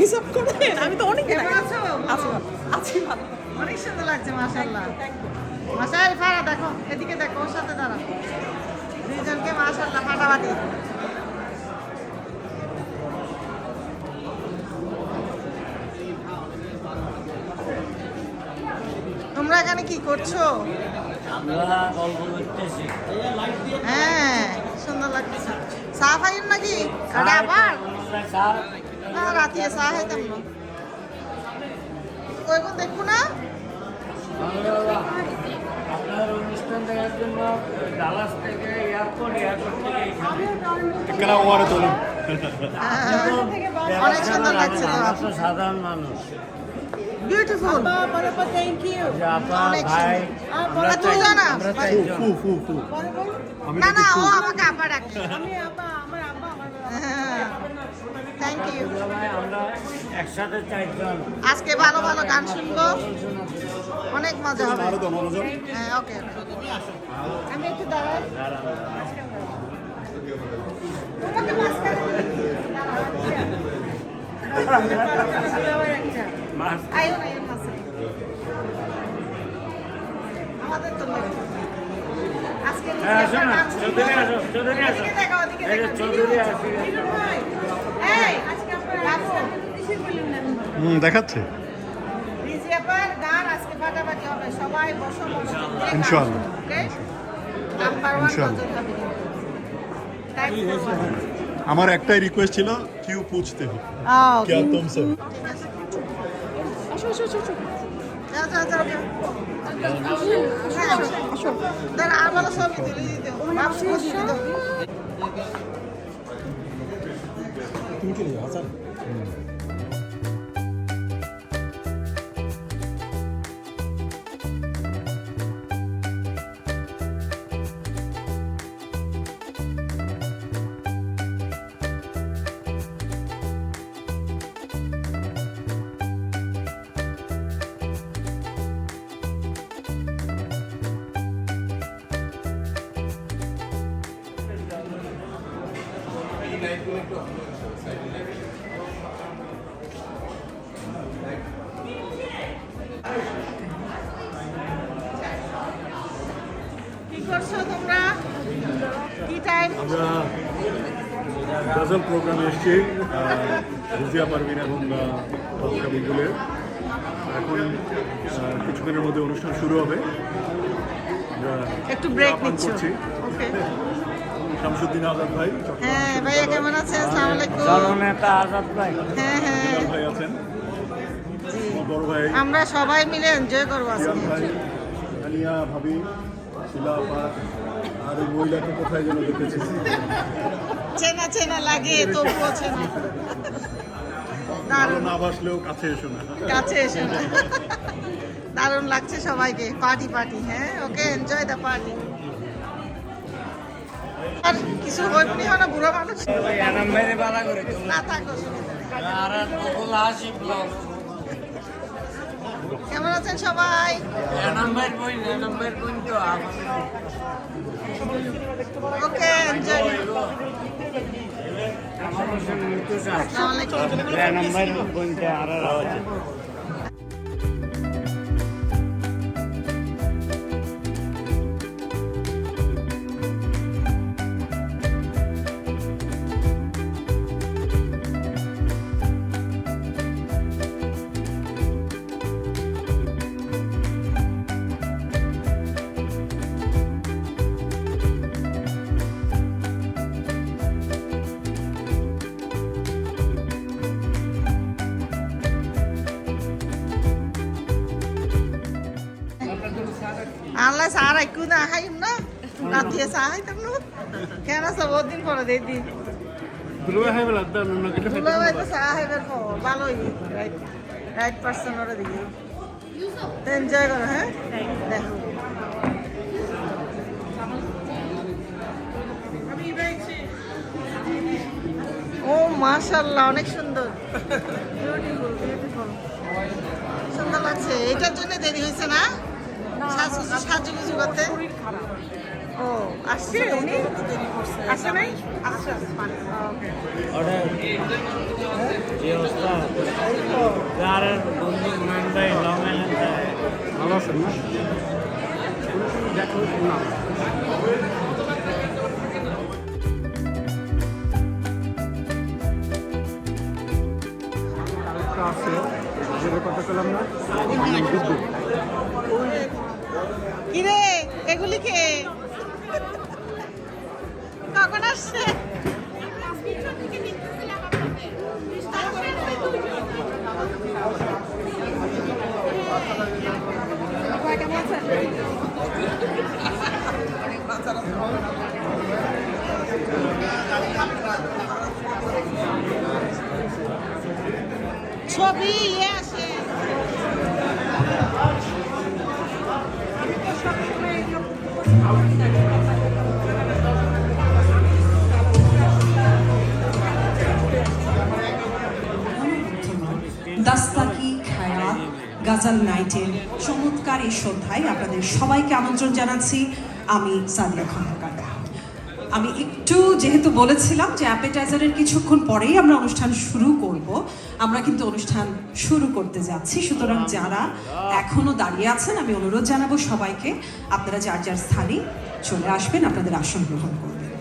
হিসাব করেন আমি তো অনেক আছো? আছি আছি ভালো। অনেক সুন্দর লাগছে মাশাল্লাহ মাসাই ফারা দেখো এদিকে দেখো ওর সাথে দাঁড়া দুইজনকে মাশাল্লাহ ফাটাফাটি। তোমরা এখানে কি করছ? আমরা গল্প করতেছি। হ্যাঁ সুন্দর লাগছে। চা খাইন নাকি? আবার? স্যার না। রাতিয়ে চা খাইতাম না ওইগুলো দেখব না আপনার অনুষ্ঠান দেখার জন্য ডালাস থেকে এয়ারপোর্ট এয়ারপোর্ট থেকে এখানে এখানে ওয়ারে তোলেন অনেক সুন্দর। লাগছে সাধারণ মানুষ বিউটিফুল থ্যাংক ইউ আপা ভাই তুই জানা? না না ও আমাকে আব্বা ডাকে আমি আমার থ্যাংক ইউ একসাথে চারজন। আজকে ভালো ভালো গান শুনব। অনেক মজা হবে। হ্যাঁ ওকে। আমি একটু দাঁড়াই। আমাদের তো আজকে হ্যাঁ, আসো না, চৌধুরী আসো, চৌধুরী আসো। চৌধুরী আসে। এই, বাবু, হুম দেখাচ্ছে রিজি আপার গান আজকে ফাটাফাটি হবে সবাই বসো মনোযোগ দিয়ে গান ইনশাআল্লাহ। শুনো, okay? নাম্বার ওয়ান ইনশাআল্লাহ। গজল হবে কিন্তু। Time for one. আমার একটাই রিকোয়েস্ট ছিল কিউ পুছতে हो আও, क्या तुमसे ঠিক আছে। আসো আসো ছবি দিতে হবে। তুমি কি করছ তোমরা? কি টাইম আমরা গজল প্রোগ্রামে এসেছি রিজিয়া পারভিন এবং কবিগুলের এখন আহ, কিছুক্ষণের মধ্যে অনুষ্ঠান শুরু হবে। আমরা একটু ব্রেক নিচ্ছ। ওকে শামসুদ্দিন আজাদ ভাই হ্যাঁ ভাইয়া কেমন আছেন? আসসালামু আলাইকুম। জননেতা আজাদ ভাই। হ্যাঁ হ্যাঁ। ভাই আছেন। বড় ভাই। আমরা সবাই মিলে এনজয় করব আজকে। আলিয়া ভাবি শিলা আপা আর ওই মহিলাকে কোথায় যেন দেখেছি। চেনা চেনা লাগে তবুও চেনা। দারুণ। না বাসলেও কাছে এসো না। কাছে এসে না। দারুণ লাগছে সবাইকে। পার্টি পার্টি হ্যাঁ? ওকে এনজয় দ্য পার্টি আর কিছু হইবনি হয় না, বুড়ো মানুষ। না, থাকো কেমন আছেন সবাই? ওকে এনজয় বোনটা আর আওয়াজ। আনলে সার একটু না খাইম না রাতিয়ে চা খাইতাম না। কেন বহুত দিন পরে দেই দিন। দুলো ভাই তো চা খাইবার পর ভালোই রাইট রাইট পার্সন ওরা দিকে এনজয় করো হ্যাঁ? দেখো। ও মাশাল্লাহ অনেক সুন্দর। বিউটিফুল বিউটিফুল সুন্দর লাগছে এটার জন্য দেরি হয়েছে না? সাজুগুজু করতে ও আসছে? উনি আসে নাই? ওকে ওটা যে অবস্থা? যার বন্ধু লং আইল্যান্ড ভালো আছেন না? আছে যেটা কথা পেলাম না বিদ্যুৎ। কিরে এগুলি কে? কখন আসছে? ছবি ইয়ে আসে দাস্তাকি খায়াত গাজাল নাইটের চমৎকার এই শ্রদ্ধায় আপনাদের সবাইকে আমন্ত্রণ জানাচ্ছি। আমি সাদিয়া খন্দকার আমি একটু যেহেতু বলেছিলাম যে অ্যাপেটাইজারের কিছুক্ষণ পরেই আমরা অনুষ্ঠান শুরু করব, আমরা কিন্তু অনুষ্ঠান শুরু করতে যাচ্ছি। সুতরাং যারা এখনও দাঁড়িয়ে আছেন, আমি অনুরোধ জানাব সবাইকে, আপনারা যার যার স্থানে চলে আসবেন, আপনাদের আসন গ্রহণ করবেন।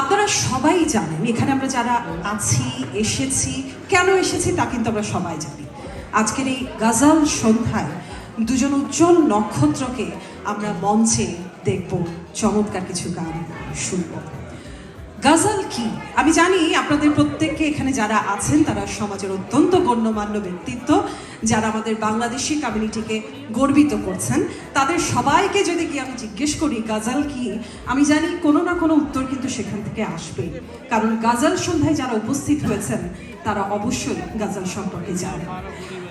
আপনারা সবাই জানেন, এখানে আমরা যারা আছি, এসেছি, কেন এসেছি তা কিন্তু আমরা সবাই জানি। আজকের এই গাজাল সন্ধ্যায় দুজন উজ্জ্বল নক্ষত্রকে আমরা মঞ্চে দেখব চমৎকার কিছু গান শুনব। গাজাল কি? আমি জানি আপনাদের প্রত্যেককে এখানে যারা আছেন, তারা সমাজের অত্যন্ত গণ্যমান্য ব্যক্তিত্ব, যারা আমাদের বাংলাদেশি কমিউনিটিকে গর্বিত করছেন। তাদের সবাইকে যদি কি আমি জিজ্ঞেস করি, গাজাল কি? আমি জানি কোনো না কোনো উত্তর কিন্তু সেখান থেকে আসবে কারণ গাজাল সন্ধ্যায় যারা উপস্থিত হয়েছেন, তারা অবশ্যই গাজাল সম্পর্কে জানেন।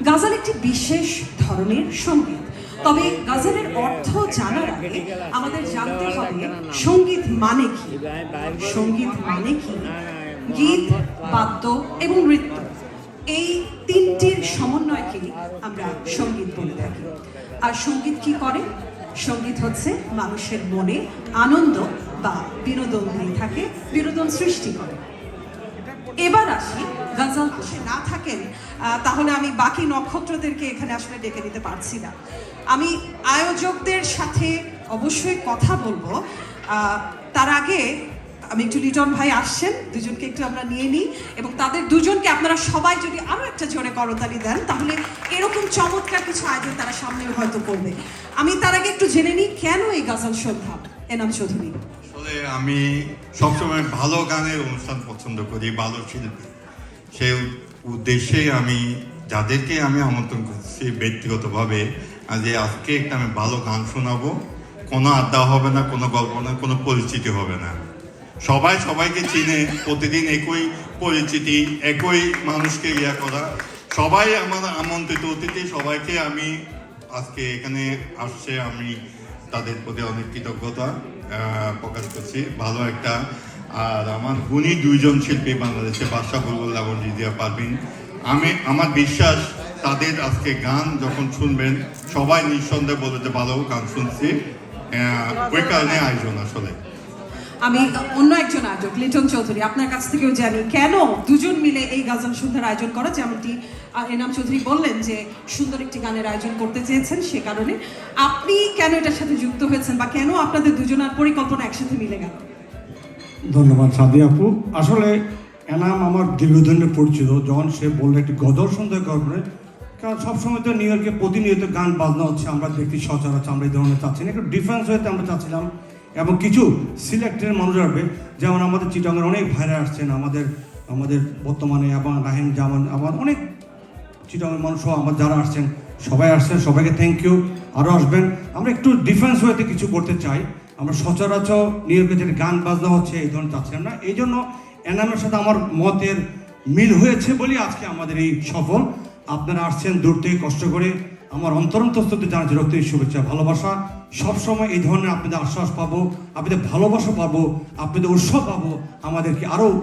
গাজাল একটি বিশেষ ধরনের সংগীত। তবে গাজালের অর্থ জানার আগে আমাদের জানতে হবে, সংগীত মানে কি? সংগীত মানে কি? গীত, বাদ্য এবং নৃত্য। এই তিনটির সমন্বয়কে আমরা সংগীত বলে থাকি। আর সংগীত কি করে? সংগীত হচ্ছে মানুষের মনে আনন্দ বা বিনোদন দিয়ে থাকে, বিনোদন সৃষ্টি করে। এবার আসি, গাজাল বসে না থাকেন তাহলে আমি বাকি নক্ষত্রদেরকে এখানে আসলে ডেকে নিতে পারছি না। আমি আয়োজকদের সাথে অবশ্যই কথা বলব। তার আগে আমি একটু লিটন ভাই আসছেন, দুজনকে একটু আমরা নিয়ে নিই এবং তাদের দুজনকে আপনারা সবাই যদি আরও একটা জোরে করতালি দেন, তাহলে এরকম চমৎকার কিছু আয়োজন তারা সামনে হয়তো করবে। আমি তার আগে একটু জেনে নিই, কেন এই গাজাল সন্ধ্যা এনাম চৌধুরী। আসলে আমি সবসময় ভালো গানের অনুষ্ঠান পছন্দ করি, ভালো শিল্পী। সেই উদ্দেশ্যে আমি, যাদেরকে আমি আমন্ত্রণ করছি ব্যক্তিগতভাবে, যে আজকে একটা আমি ভালো গান শোনাবো। কোনো আড্ডা হবে না, কোনো গল্প না, কোনো পরিচিতি হবে না। সবাই সবাইকে চিনে, প্রতিদিন একই পরিচিতি, একই মানুষকে ইয়া করা। সবাই আমার আমন্ত্রিত অতিথি, সবাইকে আমি আজকে এখানে আসছে, আমি তাদের প্রতি অনেক কৃতজ্ঞতা। প্রকাশ করছি। ভালো একটা, আর আমার গুণী দুইজন শিল্পী বাংলাদেশে বাদশা বুলবুল এবং রিজিয়া পারবিন আমি, আমার বিশ্বাস, তাদের আজকে গান যখন শুনবেন, সবাই নিঃসন্দেহে বলে যে ভালো গান শুনছি। ওই কারণে আয়োজন আসলে। আমি অন্য একজন আয়োজক, লিটন চৌধুরী, আপনার কাছ থেকেও জানি কেন দুজন মিলে এই গাজন সন্ধ্যার আয়োজন করা, যেমনটি এনাম চৌধুরী বললেন যে সুন্দর একটি গানের আয়োজন করতে চেয়েছেন সে কারণে। আপনি কেন এটার সাথে যুক্ত হয়েছেন বা কেন আপনাদের দুজনের পরিকল্পনা একসাথে মিলে গেল? ধন্যবাদ সাদি আপু। আসলে এনাম আমার দীর্ঘদিনের পরিচিত, যখন সে বলল একটি গদর সন্দেহ করবে কারণ সবসময় তো নিউ ইয়র্কে প্রতিনিয়ত গান বাজনা হচ্ছে, আমরা দেখি সচরাচর, আমরা এই ধরনের চাচ্ছি না। একটু ডিফারেন্স হয়েতে আমরা চাচ্ছিলাম এবং কিছু সিলেক্টেড মানুষ আসবে। যেমন আমাদের চিটঙ্গের অনেক ভাইরা আসছেন, আমাদের আমাদের বর্তমানে এবং রাহিন জামান আমার অনেক চিটংয়ের মানুষ আমার যারা আসছেন, সবাই আসছেন, সবাইকে থ্যাংক ইউ আরও আসবেন। আমরা একটু ডিফারেন্স ওয়েতে কিছু করতে চাই। আমরা সচরাচর নিউ যেটা গান বাজনা হচ্ছে, এই ধরনের চাচ্ছিলাম না। এই জন্য এনামের সাথে আমার মতের মিল হয়েছে বলেই আজকে আমাদের এই সফল। আপনারা আসছেন দূর থেকে কষ্ট করে। আমার অন্তরন্তস্ততে জানাচ্ছি রক্ত শুভেচ্ছা, ভালোবাসা। সবসময় এই ধরনের আপনাদের আশ্বাস পাবো, আপনাদের ভালোবাসা পাবো, আপনাদের উৎসব পাবো, আমাদেরকে আরও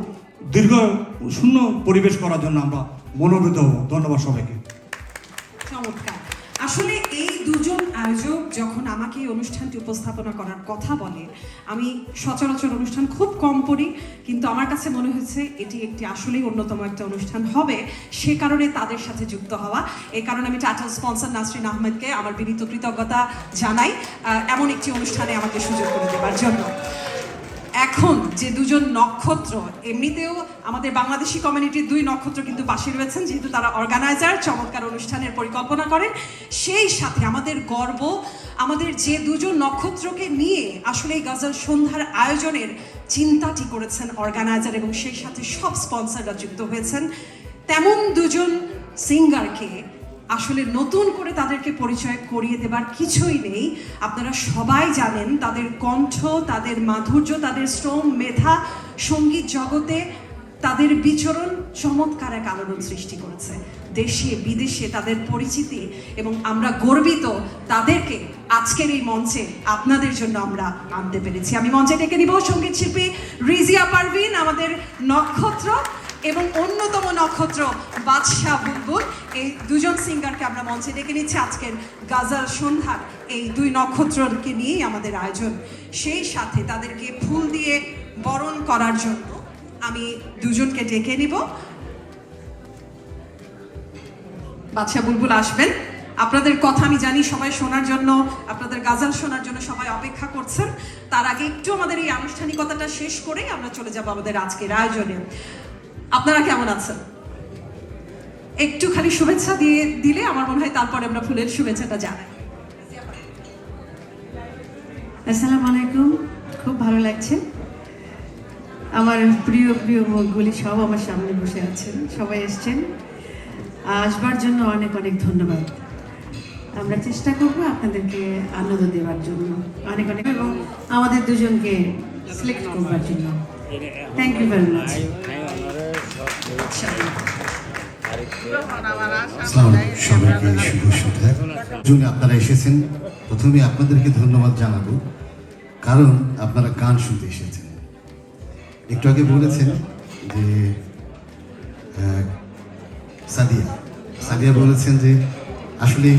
দীর্ঘ, শূন্য পরিবেশ করার জন্য আমরা মনোনীত হব। ধন্যবাদ সবাইকে। চমৎকার। আসলে দুজন আয়োজক যখন আমাকে এই অনুষ্ঠানটি উপস্থাপনা করার কথা বলে, আমি সচরাচর অনুষ্ঠান খুব কম করি, কিন্তু আমার কাছে মনে হয়েছে এটি একটি আসলেই অন্যতম একটা অনুষ্ঠান হবে। সে কারণে তাদের সাথে যুক্ত হওয়া। এই কারণে আমি টাটা স্পন্সর নাসরিন আহমেদকে আমার বিনীত কৃতজ্ঞতা জানাই এমন একটি অনুষ্ঠানে আমাকে সুযোগ করে দেওয়ার জন্য। এখন যে দুজন নক্ষত্র, এমনিতেও আমাদের বাংলাদেশি কমিউনিটির দুই নক্ষত্র কিন্তু পাশে রয়েছেন, যেহেতু তারা অর্গানাইজার চমৎকার অনুষ্ঠানের পরিকল্পনা করেন সেই সাথে আমাদের গর্ব, আমাদের যে দুজন নক্ষত্রকে নিয়ে আসলে এই গজল সন্ধ্যার আয়োজনের চিন্তাটি করেছেন অর্গানাইজার এবং সেই সাথে সব স্পন্সররা যুক্ত হয়েছেন। তেমন দুজন সিঙ্গারকে আসলে নতুন করে তাদেরকে পরিচয় করিয়ে দেবার কিছুই নেই। আপনারা সবাই জানেন তাদের কণ্ঠ, তাদের মাধুর্য, তাদের শ্রম, মেধা, সংগীত জগতে তাদের বিচরণ চমৎকার এক আলোড়ন সৃষ্টি করেছে। দেশে, বিদেশে তাদের পরিচিতি এবং আমরা গর্বিত তাদেরকে আজকের এই মঞ্চে আপনাদের জন্য আমরা আনতে পেরেছি। আমি মঞ্চে ডেকে নিব সংগীত শিল্পী রিজিয়া পারভিন, আমাদের নক্ষত্র। এবং অন্যতম নক্ষত্র বাদশাহ বুলবুল। এই দুজন সিঙ্গারকে আমরা মঞ্চে ডেকে নিচ্ছি আজকের গাজাল সন্ধ্যার এই দুই নক্ষত্রকে নিয়েই আমাদের আয়োজন। সেই সাথে তাদেরকে ফুল দিয়ে বরণ করার জন্য আমি দুজনকে ডেকে নিব। বাদশাহ বুলবুল আসবেন। আপনাদের কথা আমি জানি, সবাই শোনার জন্য, আপনাদের গাজাল শোনার জন্য সবাই অপেক্ষা করছেন। তার আগে একটু আমাদের এই আনুষ্ঠানিকতাটা শেষ করেই আমরা চলে যাব আমাদের আজকের আয়োজনে। আপনারা কেমন আছেন? একটু খালি শুভেচ্ছা দিয়ে দিলে আমার মনে হয় তারপরে আমরা ফুলের শুভেচ্ছাটা জানাই। আসসালামু আলাইকুম খুব ভালো লাগছে। আমার প্রিয় প্রিয় মুখগুলি সব আমার সামনে বসে আছেন সবাই এসছেন। আসবার জন্য অনেক অনেক ধন্যবাদ। আমরা চেষ্টা করব আপনাদেরকে আনন্দ দেওয়ার জন্য। অনেক অনেক এবং আমাদের দুজনকে সিলেক্ট করবার জন্য। থ্যাংক ইউ ভেরি মাচ সবাইকে শুভ সন্ধ্যা। জন্য আপনারা এসেছেন। প্রথমে আপনাদেরকে ধন্যবাদ জানাব, কারণ আপনারা গান শুনতে এসেছেন। একটু আগে বলেছেন যে সাদিয়া। সাদিয়া বলেছেন যে, আসলে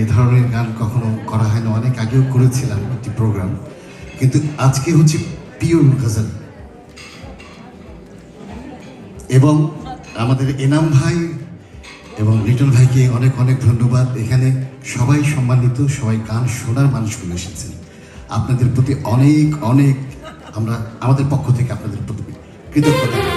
এই ধরনের গান কখনো করা হয় না। অনেক আগেও করেছিলাম একটি প্রোগ্রাম কিন্তু আজকে হচ্ছে পিওর গজল এবং আমাদের এনাম ভাই এবং লিটন ভাইকে অনেক অনেক ধন্যবাদ। এখানে সবাই সম্মানিত, সবাই গান শোনার মানুষগুলো এসেছেন। আপনাদের প্রতি অনেক অনেক আমরা, আমাদের পক্ষ থেকে আপনাদের প্রতি কৃতজ্ঞতা।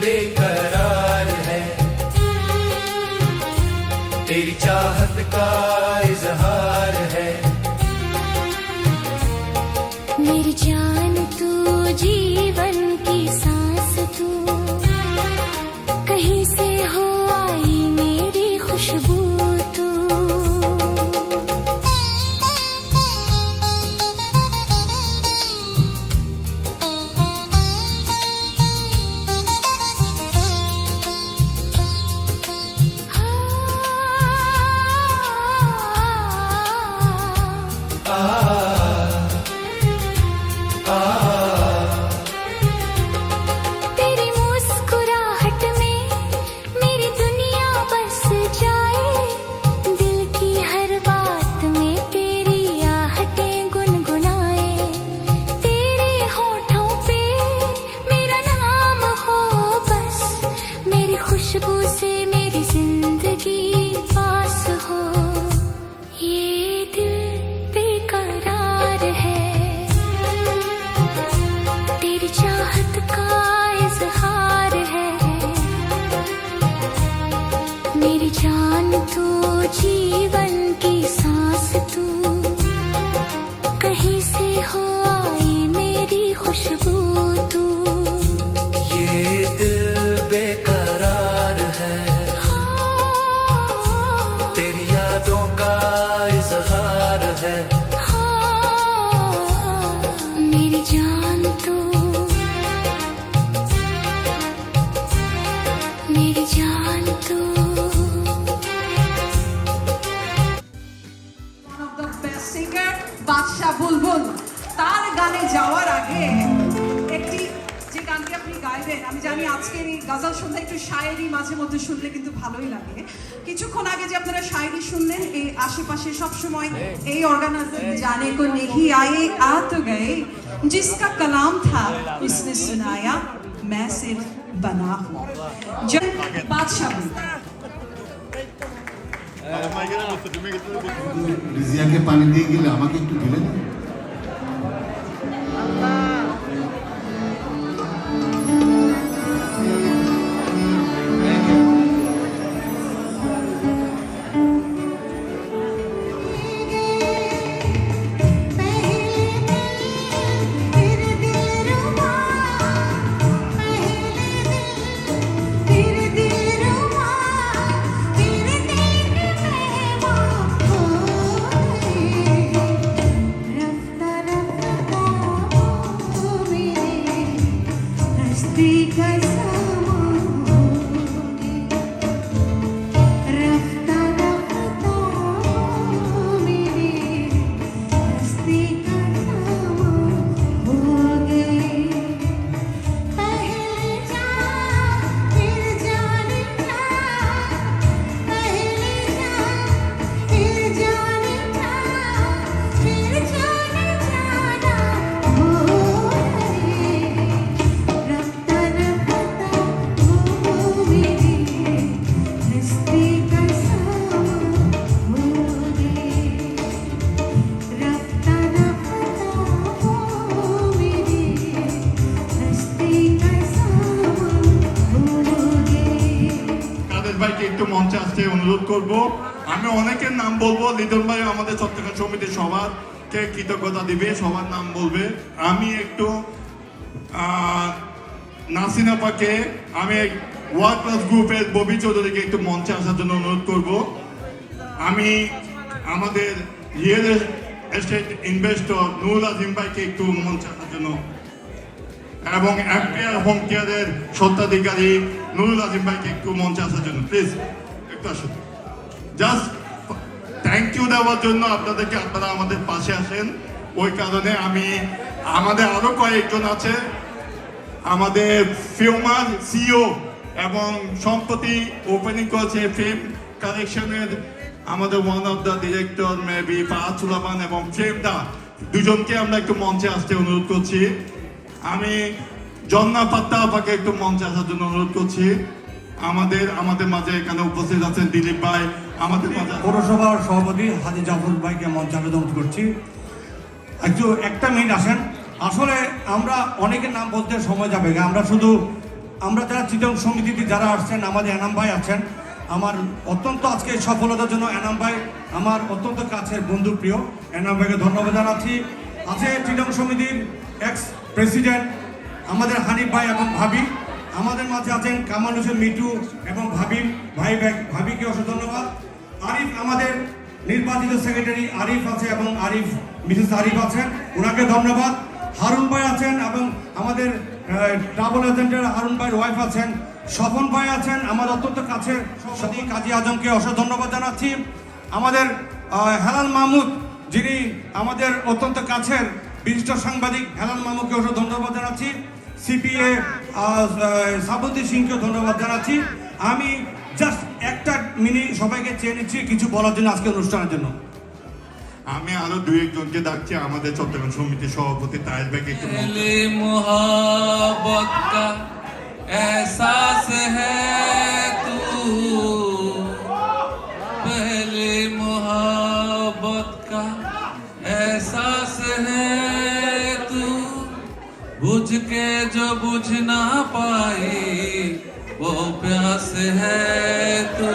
बेकरार শায়েরি মাঝে মধ্যে শুনলে কিন্তু ভালোই লাগে কিছুক্ষণ আগে যে আপনারা শায়েরি শুনলেন এই আশেপাশে সবসময় এই অর্গানাইজার জানে কো নেহি আয়ে আ তো গয়ে जिसका कलाम था उसने सुनाया मैं सिर्फ बना हूँ जब बादशाह बुलबुल রিজিয়াকে পানি দিয়ে গেলে আমাকে একটু ঢেলে দেন একটু মঞ্চে আসতে অনুরোধ করব। আমি অনেকের নাম বলব। লিটন ভাই আমাদের চট্টগ্রাম সমিতির সবার কে কৃতজ্ঞতা দিবে সবার নাম বলবে। আমি একটু আহ, নাসিন আপাকে আমি ওয়ার্ল্ড ক্লাস গ্রুপের ববি চৌধুরীকে একটু মঞ্চে আসার জন্য অনুরোধ করব। আমি আমাদের real estate investor Nurul Azim ভাইকে একটু মঞ্চে আসার জন্য। এবং এম্পিয়ার হোম কেয়ারের সত্ত্বাধিকারী নুরুল আজিম ভাইকে একটু মঞ্চে আসার জন্য প্লিজ একটু আসুন। জাস্ট থ্যাংক ইউ দেওয়ার জন্য আপনাদেরকে আপনারা আমাদের পাশে আসেন। ওই কারণে আমি, আমাদের আরও কয়েকজন আছে। আমাদের ফিউমার সিও এবং সম্প্রতি ওপেনিং করেছে ফিল্ম কালেকশনের আমাদের one of the director maybe ফাহাতুলামান এবং ফ্রেমদা দুজনকে আমরা একটু মঞ্চে আসতে অনুরোধ করছি। আমি জন্না পাত্তা আপাকে একটু মঞ্চে আসার জন্য অনুরোধ করছি। আমাদের আমাদের মাঝে এখানে উপস্থিত আছেন দিলীপ ভাই। আমাদের পৌরসভার সভাপতি হাজি জাফর ভাইকে মঞ্চে আবেদন করছি। একটু, একটা মিনিট আসেন। আসলে আমরা অনেকের নাম বলতে সময় যাবে। আমরা শুধু, আমরা যারা চিটং সমিতিতে যারা আসছেন, আমাদের এনাম ভাই আছেন। আমার অত্যন্ত আজকে সফলতার জন্য এনাম ভাই আমার অত্যন্ত কাছের বন্ধু প্রিয়। এনাম ভাইকে ধন্যবাদ জানাচ্ছি। আছে চিটং সমিতির এক্স প্রেসিডেন্ট আমাদের হানিফ ভাই এবং ভাবি, আমাদের মাঝে আছেন কামাল হোসেন মিটু এবং ভাবি, ভাই ভাই ভাবিকে অসংখ্য ধন্যবাদ। আরিফ আমাদের নির্বাচিত সেক্রেটারি, আরিফ আছে এবং আরিফ, মিসেস আরিফ আছেন, ওনাকে ধন্যবাদ। হারুন ভাই আছেন এবং আমাদের ট্রাভেল এজেন্টের হারুন ভাইয়ের ওয়াইফ আছেন। স্বপন ভাই আছেন, আমার অত্যন্ত কাছের সতী কাজী আজমকে অসংখ্য ধন্যবাদ জানাচ্ছি। আমাদের হেলাল মাহমুদ, যিনি আমাদের অত্যন্ত কাছের বিশিষ্ট সাংবাদিক হেলাল মামুকে ওষুধ ধন্যবাদ জানাচ্ছি। সিপিএ সাবন্তী সিংকেও ধন্যবাদ জানাচ্ছি। আমি জাস্ট একটা মিনিট সবাইকে চেয়ে নিচ্ছি কিছু বলার জন্য আজকে অনুষ্ঠানের জন্য। আমি আরও দুই একজনকে ডাকছি আমাদের চট্টগ্রাম সমিতির সভাপতি তাহের ভাইকে একটু এসাস তু। কা बुझ के जो बुझ ना पाई वो प्यास है तू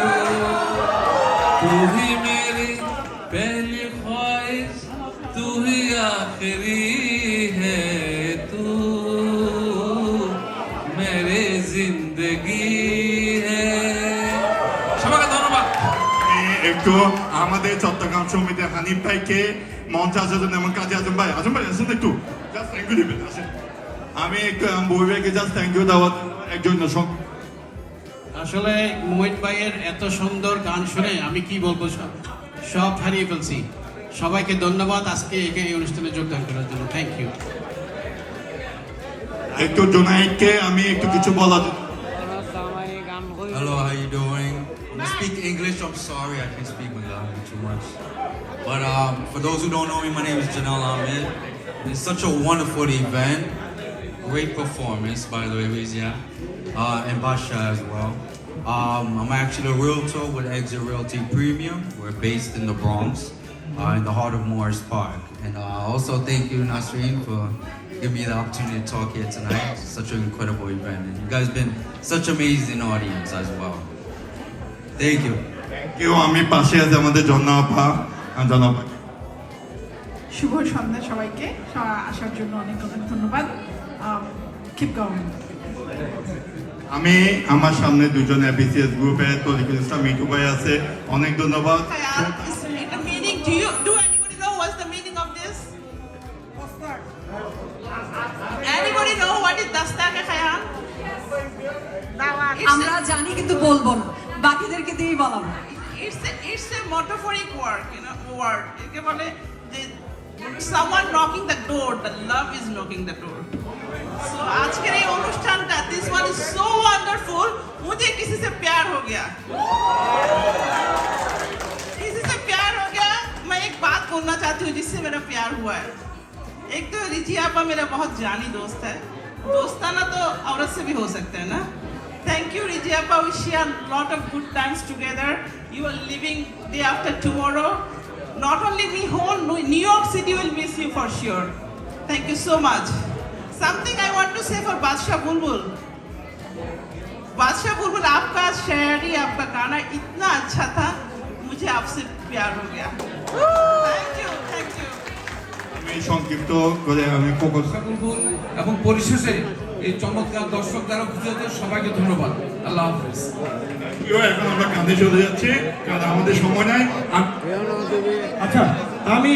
तू ही मेरी पहली ख्वाहिश तू ही आखिरी है तू मेरी जिंदगी है সবাইকে ধন্যবাদ আমি একটু আমাদের চট্টগ্রাম সমিতির হানিফ ভাইকে মঞ্চে আসার জন্য এমন কাজে আজম ভাই আজম ভাই আসেন একটু জাস্ট থ্যাংক ইউ দিবেন আসেন আমি একটু বই জাস্ট থ্যাংক ইউ দেওয়ার একজন আসলে মোহিত ভাইয়ের এত সুন্দর গান শুনে আমি কি বলব সব সব হারিয়ে ফেলছি সবাইকে ধন্যবাদ আজকে এই অনুষ্ঠানে যোগদান করার জন্য থ্যাংক ইউ একটু জোনাইদকে আমি একটু কিছু বলার Hello, how you doing? I'm gonna speak English. I'm sorry, I can't speak Malayalam too much. But um, for those who don't know me, my name is Janelle Ahmed. It's such a wonderful event. Great performance, by the way, Rizia. Uh, and Basha as well. Um, I'm actually a realtor with Exit Realty Premium. We're based in the Bronx, uh, in the heart of Morris Park. And uh, also thank you, Nasreen, for giving me the opportunity to talk here tonight. It's such an incredible event. And you guys been such amazing audience as well. Thank you. কেউ আমি পাশে আছে আমাদের জন্না আপা আর জন্না আপা শুভ সন্ধ্যা সবাইকে সবাই আসার জন্য অনেক অনেক ধন্যবাদ কিপ গোইং আমি আমার সামনে দুজন এবিসিএস গ্রুপের তরিকুল ইসলাম মিটু ভাই আছে অনেক ধন্যবাদ meaning, do you, do anybody know what's the meaning of this? Anybody know what is Dasta ke আমরা জানি কিন্তু বলব না বাকিদেরকে দিয়েই বলাম it's a, it's a metaphoric word, you know, word. একে বলে যে someone knocking the door, the love is knocking the door. So আজকের এই অনুষ্ঠানটা, this one is so wonderful, मुझे किसी से प्यार हो गया. किसी से प्यार हो गया, मैं एक बात बोलना चाहती हूँ जिससे मेरा प्यार हुआ है. एक तो रिची आपा मेरा बहुत जानी दोस्त है दोस्ताना तो औरत से भी हो सकता है ना थैंक यू रिजी आपा we share lot of good times together you are living day after tomorrow not only me whole new york city will miss you for sure thank you so much something i want to say for badshah bulbul बादशाह बुलबुल आपका शायरी आपका गाना इतना अच्छा था मुझे आपसे प्यार हो गया थैंक यू थैंक यू আমি সংক্ষিপ্ত করে আমি ফোকাস বুলবুল এবং পরিশেষে এই চমৎকার দর্শক যারা বুঝেছে সবাইকে ধন্যবাদ আল্লাহ হাফিজ এখন আমরা কাঁদে চলে যাচ্ছি কারণ আমাদের সময় নাই আচ্ছা আমি